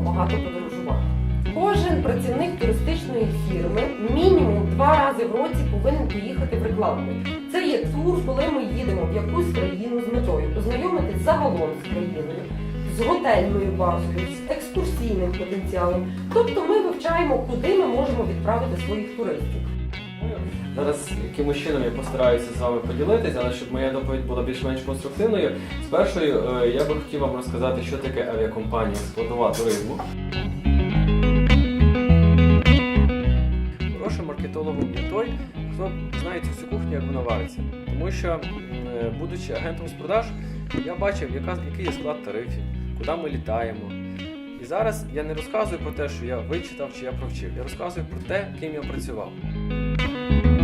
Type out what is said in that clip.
багато подорожувати. Кожен працівник туристичної фірми мінімум два рази в році повинен поїхати в рекламу. Це є тур, коли ми їдемо в якусь країну з метою познайомитись загалом з країною, з готельною базою, з екскурсійним потенціалом. Тобто ми вивчаємо, куди ми можемо відправити своїх туристів. Зараз якимось чином я постараюся з вами поділитися, але щоб моя доповідь була більш-менш конструктивною, спершу е, я би хотів вам розказати, що таке авіакомпанія складова туризму. Хорошим маркетологом є той, хто знає цю всю кухню, як вона вариться. Тому що, е, будучи агентом з продаж, я бачив, який є склад тарифів, куди ми літаємо. І зараз я не розказую про те, що я вичитав чи я провчив. Я розказую про те, ким я працював. thank you